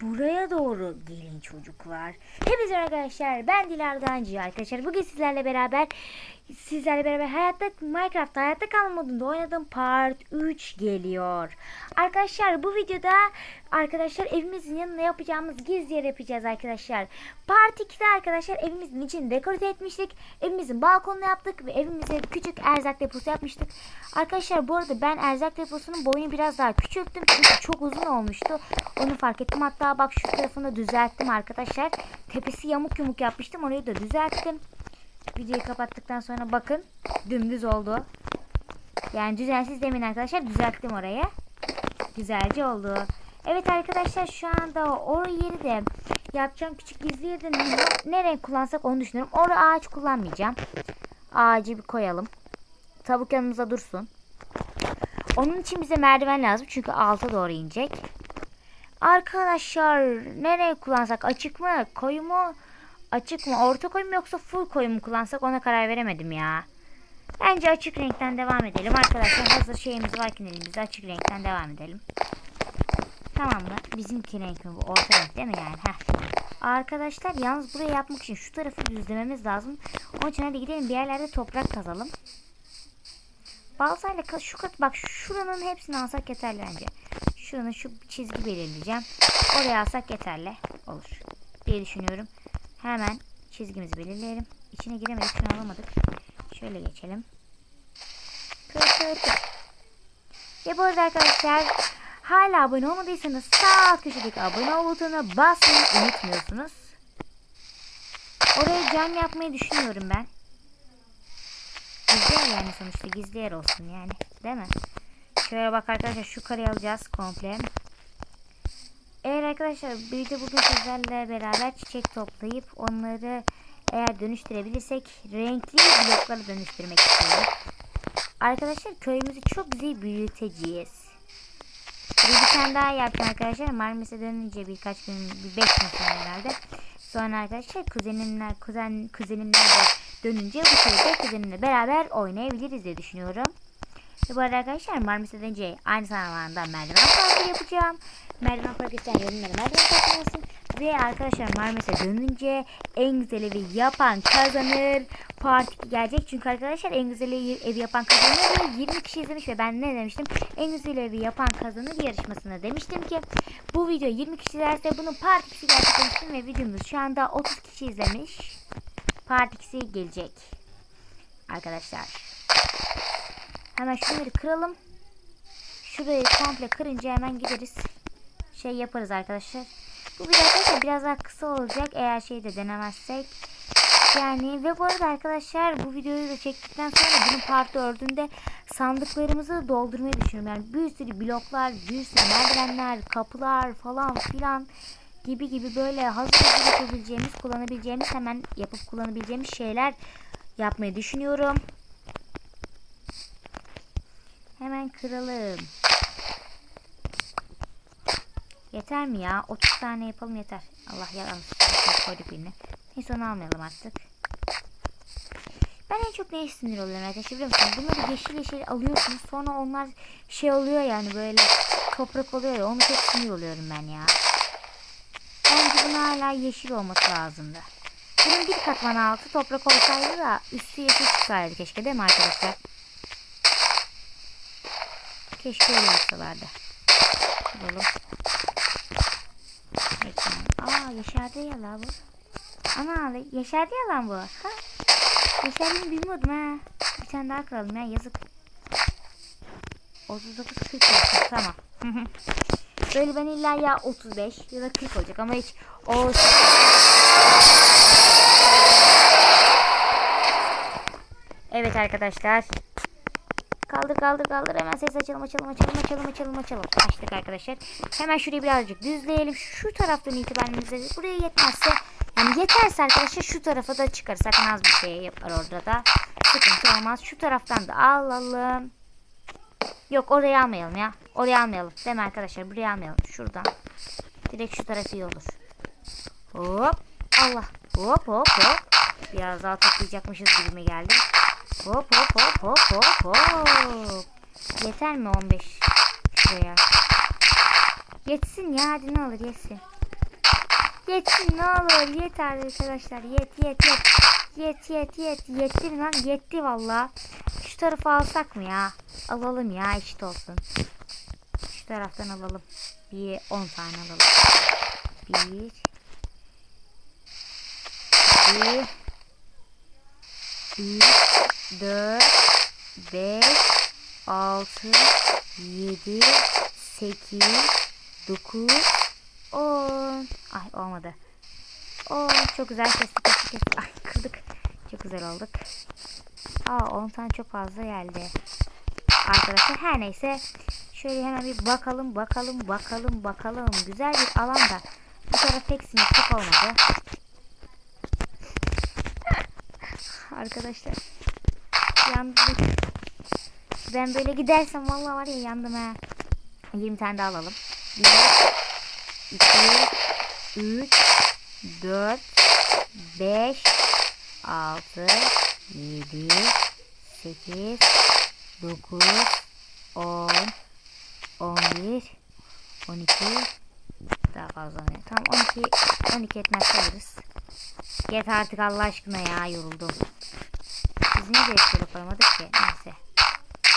buraya doğru gelin çocuklar. Hepinize arkadaşlar. Ben Dilara Dancı arkadaşlar. Bugün sizlerle beraber sizlerle beraber hayatta Minecraft hayatta kalma modunda oynadığım part 3 geliyor. Arkadaşlar bu videoda arkadaşlar evimizin yanına yapacağımız gizli yer yapacağız arkadaşlar. Part 2'de arkadaşlar evimizin içini dekorate etmiştik. Evimizin balkonunu yaptık ve evimize küçük erzak deposu yapmıştık. Arkadaşlar bu arada ben erzak deposunun boyunu biraz daha küçülttüm. Çünkü çok uzun olmuştu. Onu fark ettim. Hatta bak şu tarafını düzelttim arkadaşlar. Tepesi yamuk yumuk yapmıştım. Orayı da düzelttim. Videoyu kapattıktan sonra bakın dümdüz oldu. Yani düzensiz demin arkadaşlar düzelttim orayı. Güzelce oldu. Evet arkadaşlar şu anda o yeri de yapacağım küçük gizli yeri de ne, ne renk kullansak onu düşünüyorum. Orada ağaç kullanmayacağım. Ağacı bir koyalım. Tavuk yanımıza dursun. Onun için bize merdiven lazım çünkü alta doğru inecek. Arkadaşlar nereye kullansak açık mı koyu mu açık mı orta koyu mu yoksa full koyu mu kullansak ona karar veremedim ya. Bence açık renkten devam edelim arkadaşlar hazır şeyimiz varken elimizde açık renkten devam edelim. Tamam mı? Bizimki renk mi bu? Orta renk değil mi yani? Heh. Arkadaşlar yalnız buraya yapmak için şu tarafı düzlememiz lazım. Onun için hadi gidelim bir yerlerde toprak kazalım. Balsayla şu kat bak şuranın hepsini alsak yeterli bence. Şuranın şu çizgi belirleyeceğim. Oraya alsak yeterli olur diye düşünüyorum. Hemen çizgimizi belirleyelim. İçine giremedik şunu alamadık. Şöyle geçelim. Kır kır. Ve bu arada arkadaşlar hala abone olmadıysanız sağ alt köşedeki abone ol butonuna basmayı unutmuyorsunuz. Oraya cam yapmayı düşünüyorum ben. Gizli yer yani sonuçta gizli yer olsun yani. Değil mi? Şöyle bak arkadaşlar şu kareyi alacağız komple. Eğer arkadaşlar bir de bugün sizlerle beraber çiçek toplayıp onları eğer dönüştürebilirsek renkli bloklara dönüştürmek istiyorum. Arkadaşlar köyümüzü çok güzel büyüteceğiz. Bir, tane daha yapacağım arkadaşlar. Marmaris'e dönünce birkaç gün, bir beş gün sonra herhalde. Sonra arkadaşlar kuzenimler, kuzen, kuzenimler de dönünce bu köyde kuzenimle beraber oynayabiliriz diye düşünüyorum. Ve bu arada arkadaşlar Marmaris'e dönünce aynı zamanda merdiven parkı yapacağım. Merdiven parkı isteyen yorumlara merdiven parkı yazsın. Ve arkadaşlar Marmaris'e dönünce en güzel evi yapan kazanır. Part 2 gelecek. Çünkü arkadaşlar en güzel evi yapan kazanır. Ve 20 kişi izlemiş ve ben ne demiştim? En güzel evi yapan kazanır yarışmasında demiştim ki bu video 20 kişi izlerse bunun part 2'si gelecek demiştim. Ve videomuz şu anda 30 kişi izlemiş. Part 2'si gelecek. Arkadaşlar. Hemen şunları kıralım. Şurayı komple kırınca hemen gideriz. Şey yaparız arkadaşlar. Bu bir arkadaşlar biraz daha kısa olacak eğer şeyi de denemezsek. Yani ve bu arada arkadaşlar bu videoyu da çektikten sonra bunun part 4'ünde sandıklarımızı doldurmayı düşünüyorum. Yani bir sürü bloklar, bir sürü merdivenler, kapılar falan filan gibi gibi böyle hazır hazır yapabileceğimiz, kullanabileceğimiz hemen yapıp kullanabileceğimiz şeyler yapmayı düşünüyorum. Hemen kıralım. Yeter mi ya? 30 tane yapalım yeter. Allah yalan. Koyduk birini. Neyse onu almayalım artık. Ben en çok neye sinir oluyorum arkadaşlar biliyor musunuz? Bunları yeşil yeşil alıyorsunuz. Sonra onlar şey oluyor yani böyle toprak oluyor ya. Onu çok sinir oluyorum ben ya. Bence bunun hala yeşil olması lazımdı. Bunun bir katman altı toprak olsaydı da üstü yeşil çıksaydı keşke değil mi arkadaşlar? Keşke öyle yapsalardı. Bulalım. Aa yaşardı ya la bu. Ana yaşardı ya lan bu. Ha? Yaşardığını bilmiyordum ha. Bir tane daha kıralım ya yazık. 39 40 olsun tamam. Böyle ben illa ya 35 ya da 40 olacak ama hiç o Evet arkadaşlar. Kaldır kaldır kaldır hemen ses açalım açalım açalım açalım açalım açalım. Açtık arkadaşlar. Hemen şurayı birazcık düzleyelim. Şu taraftan itibaren düzleyelim. Buraya yetmezse yani yeterse arkadaşlar şu tarafa da çıkar. Sakın az bir şey yapar orada da. Sıkıntı olmaz. Şu taraftan da alalım. Yok oraya almayalım ya. Oraya almayalım. Değil mi arkadaşlar? Buraya almayalım. Şuradan. Direkt şu tarafı iyi olur. Hop. Allah. Hop hop hop. Biraz daha toplayacakmışız gibi geldi? Hop hop hop hop hop hop. Yeter mi 15 şuraya? Yetsin ya hadi ne olur yetsin. Yetsin ne olur yeter arkadaşlar yet yet yet. Yet yet yet yetti lan yetti valla. Şu tarafı alsak mı ya? Alalım ya eşit olsun. Şu taraftan alalım. Bir 10 tane alalım. Bir. Bir. Bir. 4 5 6 7 8 9 10 Ay olmadı. Oo çok güzel kestik kestik kestik. Ay kırdık. Çok güzel olduk. Aa 10 tane çok fazla geldi. Arkadaşlar her neyse şöyle hemen bir bakalım bakalım bakalım bakalım. Güzel bir alanda. Bu taraf pek simetrik olmadı. Arkadaşlar Yandık. Ben böyle gidersem vallahi var ya yandım ha. 20 tane daha alalım. 1 2 3 4 5 6 7 8 9 10 11 12 daha fazla ne? Tam 12 12 etmez sayarız. Yet artık Allah aşkına ya yoruldum. Biz niye şöyle koymadık ki? Neyse.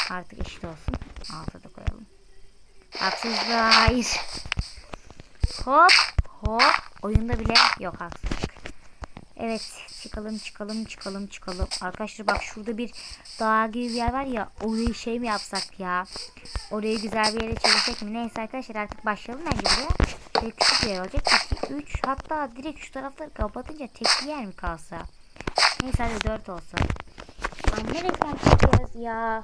Artık eşit olsun. Alta da koyalım. Haksızlığa hayır. Hop hop. Oyunda bile yok haksızlık. Evet çıkalım çıkalım çıkalım çıkalım. Arkadaşlar bak şurada bir dağ gibi bir yer var ya orayı şey mi yapsak ya. Orayı güzel bir yere çevirsek mi? Neyse arkadaşlar artık başlayalım bence buraya. Şöyle küçük bir yer olacak. 2, 3 hatta direkt şu tarafları kapatınca tek bir yer mi kalsa? Neyse hadi 4 olsun. Ne reklam çekiyoruz ya?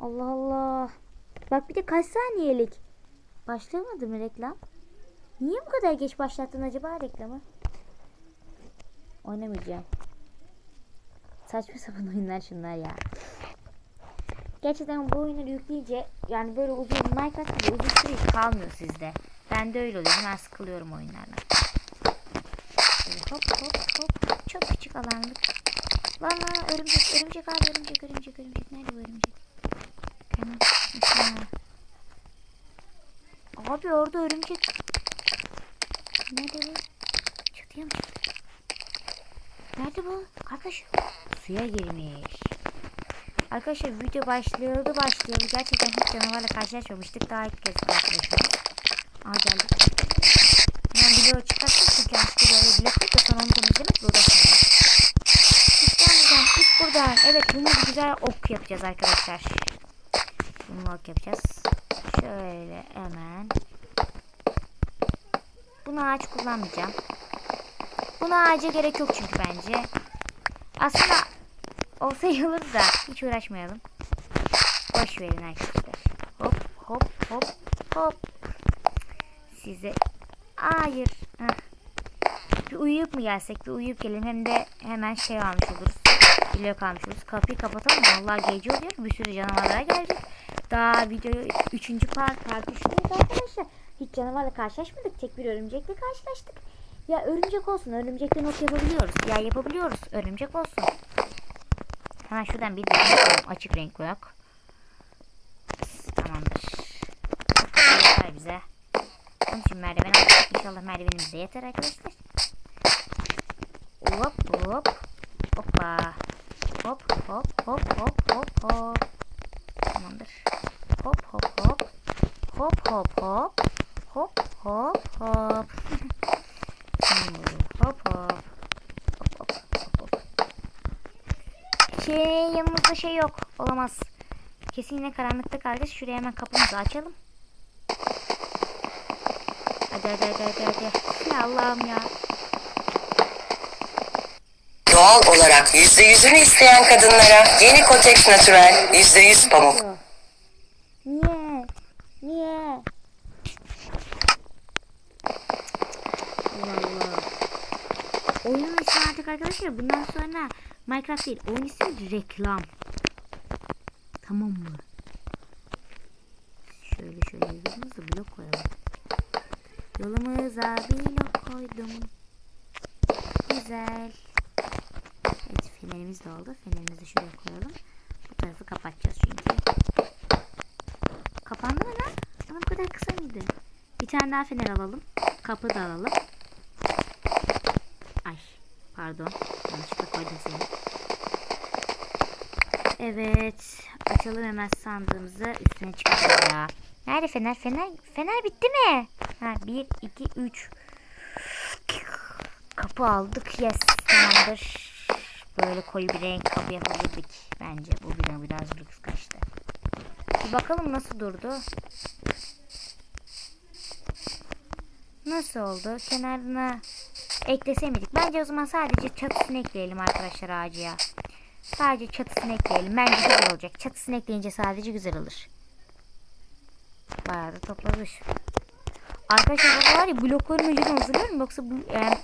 Allah Allah. Bak bir de kaç saniyelik? Başlamadı mı reklam? Niye bu kadar geç başlattın acaba reklamı? Oynamayacağım. Saçma sapan oyunlar şunlar ya. Gerçekten bu oyunları yükleyince yani böyle uzun Minecraft gibi uzun süre hiç kalmıyor sizde. Ben de öyle oluyor. Ben sıkılıyorum oyunlardan. Böyle hop hop hop. Çok küçük alanlık. Lan örümcek örümcek abi örümcek örümcek örümcek. Nerede bu örümcek? Abi orada örümcek. Nerede bu? Çatıya mı çıktı? Nerede bu? Arkadaş suya girmiş. Arkadaşlar video başlıyordu başlıyordu. Gerçekten hiç canavarla karşılaşmamıştık. Daha ilk kez karşılaşıyoruz. Aa geldik. Ben video çıkarttım çünkü yanlışlıkla böyle koyup da sonra onu temizlemek uğraşmıyorum. Evet bunu güzel ok yapacağız arkadaşlar. Bunu ok yapacağız. Şöyle hemen. Bunu ağaç kullanmayacağım. Buna ağaca gerek yok çünkü bence. Aslında olsa iyi olur da hiç uğraşmayalım. Boş verin arkadaşlar. Hop hop hop hop. Size hayır. Heh. Bir uyuyup mu gelsek? Bir uyuyup gelelim. Hem de hemen şey almış oluruz. Blok almış oluruz. Kapıyı kapatalım. Vallahi gece oluyor. Bir sürü canavarlar gelecek. Daha video 3. part part 3'teyiz arkadaşlar. Hiç canavarla karşılaşmadık. Tek bir örümcekle karşılaştık. Ya örümcek olsun. Örümcekten ok yapabiliyoruz. Ya yapabiliyoruz. Örümcek olsun. Hemen şuradan bir Açık renk koyak. Tamamdır. Yeter bize. Onun için merdiven aldık. İnşallah merdivenimiz de yeter arkadaşlar. Hop hop. Hoppa. Hop hop hop hop hop hop. Tamamdır. Hop hop hop. Hop hop hop. Hop hop hop. Hop hop. Hop hop hop. Şey yanımızda şey yok. Olamaz. Kesin yine karanlıkta kalacağız. Şuraya hemen kapımızı açalım. Hadi hadi hadi hadi hadi. Ya Allah'ım ya. Doğal olarak %100'ünü isteyen kadınlara yeni Kotex Natural %100 pamuk. Niye? Niye? Allah Allah. Oyunun ismi artık arkadaşlar bundan sonra Minecraft değil. Oyun ismi reklam. Tamam mı? Şöyle şöyle yolumuza blok koyalım. Yolumuza blok koydum. Güzel. Fenerimiz de oldu. Fenerimizi şuraya koyalım. Bu tarafı kapatacağız çünkü. Kapandı mı lan? Ama bu kadar kısa mıydı? Bir tane daha fener alalım. Kapı da alalım. Pardon. Yanlışlıkla koydum seni. Evet. Açalım hemen sandığımızı. Üstüne çıkalım ya. Nerede fener? Fener fener bitti mi? Ha 1 2 3. Kapı aldık. Yes. Tamamdır. Böyle koyu bir renk kapı yapabilirdik. Bence bu bile biraz lüks kaçtı. Bir bakalım nasıl durdu. Nasıl oldu? Kenarına eklesemedik. Bence o zaman sadece çatısını ekleyelim arkadaşlar ağacıya. Sadece çatısını ekleyelim. Bence güzel olacak. Çatısını ekleyince sadece güzel olur. Bayağı da toplamış. Arkadaşlar var ya blokların ucunu hazırlıyorum. Yoksa bu, e,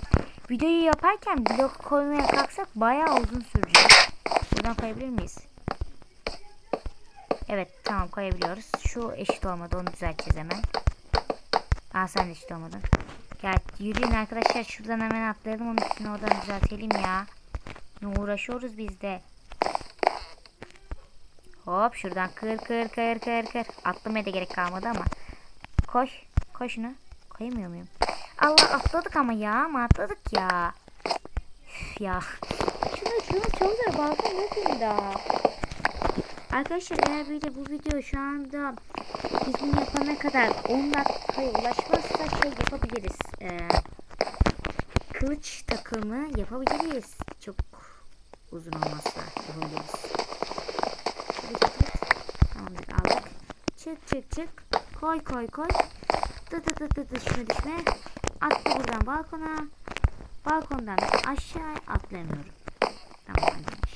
videoyu yaparken blok koymaya kalksak bayağı uzun sürecek. Buradan koyabilir miyiz? Evet tamam koyabiliyoruz. Şu eşit olmadı onu düzelteceğiz hemen. Aa sen eşit olmadın. Gel yürüyün arkadaşlar şuradan hemen atlayalım onun üstüne oradan düzeltelim ya. Ne uğraşıyoruz biz de. Hop şuradan kır kır kır kır kır. Atlamaya da gerek kalmadı ama. Koş. Koş şunu. Koyamıyor muyum? Allah atladık ama ya. Ama atladık ya. Üf ya. Şunu şunu çok zor. Balkon yok daha. Arkadaşlar eğer bir de bu video şu anda biz bunu yapana kadar 10 dakikaya ulaşmazsa şey yapabiliriz. Ee, kılıç takımı yapabiliriz. Çok uzun olmazsa yapabiliriz. Tamamdır aldık. Çık çık çık. Koy koy koy. Dı dı dı dı düşme düşme. Attı buradan balkona. Balkondan aşağı atlayamıyorum. Tamam anlamış.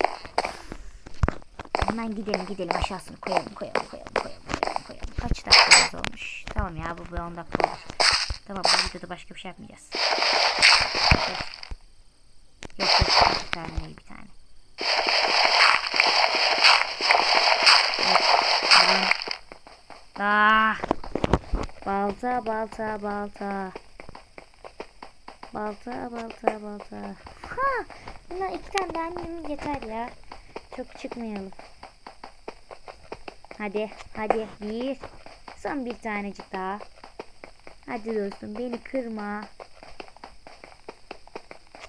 Hemen gidelim gidelim aşağısını koyalım koyalım koyalım koyalım koyalım. Kaç dakikamız olmuş? Tamam ya bu bir 10 dakika olur. Tamam bu videoda başka bir şey yapmayacağız. Yok yok bir tane bir tane. Evet. Ah. Balta balta balta. Balta balta balta. Ha! Bundan iki tane daha annemiz yeter ya. Çok çıkmayalım. Hadi hadi bir. Son bir tanecik daha. Hadi dostum beni kırma.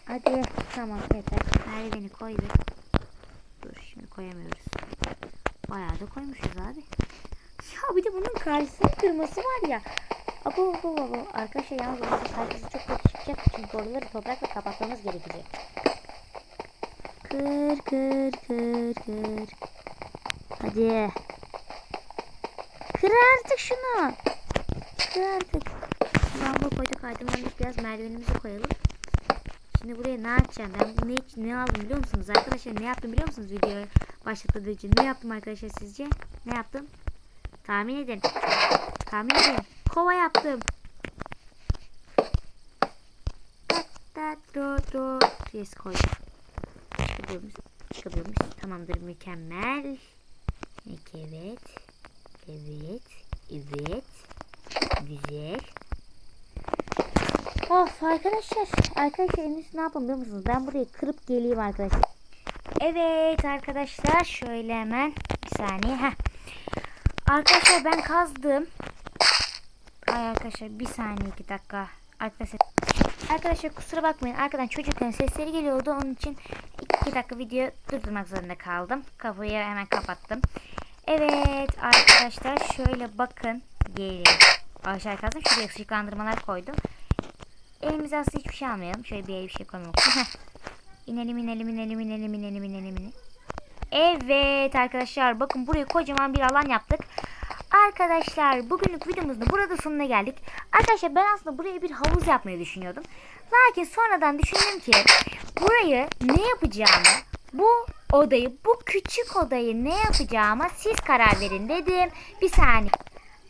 Hadi tamam yeter. Nerede beni koy bir. Dur şimdi koyamıyoruz. Bayağı da koymuşuz abi. Ya bir de bunun karşısını kırması var ya. Abo abo abo. Arkadaşlar yalnız orası karşısı çok kötü çıkacak. Çünkü oraları toprakla kapatmamız gerekecek. Kır kır kır kır. Hadi. Kır artık şunu. Kır artık. Lamba koyduk aydınlandık biraz merdivenimizi koyalım. Şimdi buraya ne yapacağım? Ben ne, ne aldım biliyor musunuz arkadaşlar? Ne yaptım biliyor musunuz videoyu başlatmadığı için? Ne yaptım arkadaşlar sizce? Ne yaptım? Tahmin edin. Tahmin edin. Kova yaptım. Ro ro. Yes koydum. Çıkabiliyor muyuz? Tamamdır mükemmel. Evet. Evet. Evet. Güzel. Of arkadaşlar. Arkadaşlar en ne yapalım biliyor musunuz? Ben burayı kırıp geleyim arkadaşlar. Evet arkadaşlar. Şöyle hemen. Bir saniye. Heh. Arkadaşlar ben kazdım. Ay arkadaşlar bir saniye iki dakika. Arkadaşlar Arkadaşlar kusura bakmayın. Arkadan çocukların sesleri geliyordu. Onun için iki dakika video durdurmak zorunda kaldım. Kafayı hemen kapattım. Evet arkadaşlar şöyle bakın. Gelin. Aşağı kazdım. Şuraya ışıklandırmalar koydum. Elimize aslında hiçbir şey almayalım. Şöyle bir bir şey koymak. inelim inelim inelim inelim inelim inelim inelim. Evet arkadaşlar bakın buraya kocaman bir alan yaptık. Arkadaşlar bugünlük videomuzun da burada sonuna geldik. Arkadaşlar ben aslında buraya bir havuz yapmayı düşünüyordum. Lakin sonradan düşündüm ki burayı ne yapacağımı bu odayı bu küçük odayı ne yapacağıma siz karar verin dedim. Bir saniye.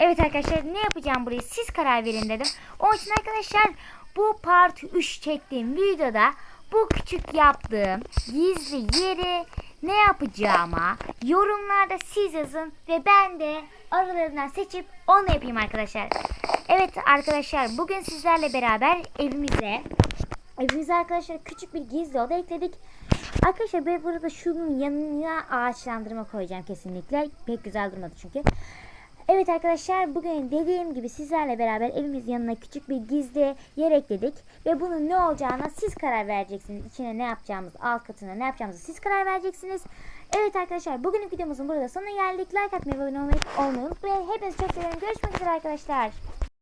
Evet arkadaşlar ne yapacağım burayı siz karar verin dedim. Onun için arkadaşlar bu part 3 çektiğim videoda bu küçük yaptığım gizli yeri ne yapacağıma yorumlarda siz yazın ve ben de aralarından seçip onu yapayım arkadaşlar. Evet arkadaşlar bugün sizlerle beraber evimize evimize arkadaşlar küçük bir gizli oda ekledik. Arkadaşlar ben burada şunun yanına ağaçlandırma koyacağım kesinlikle. Pek güzel durmadı çünkü. Evet arkadaşlar bugün dediğim gibi sizlerle beraber evimiz yanına küçük bir gizli yer ekledik. Ve bunun ne olacağına siz karar vereceksiniz. İçine ne yapacağımız, alt katına ne yapacağımızı siz karar vereceksiniz. Evet arkadaşlar bugünlük videomuzun burada sonuna geldik. Like atmayı ve abone olmayı unutmayın. Hepinizi çok seviyorum. Görüşmek üzere arkadaşlar.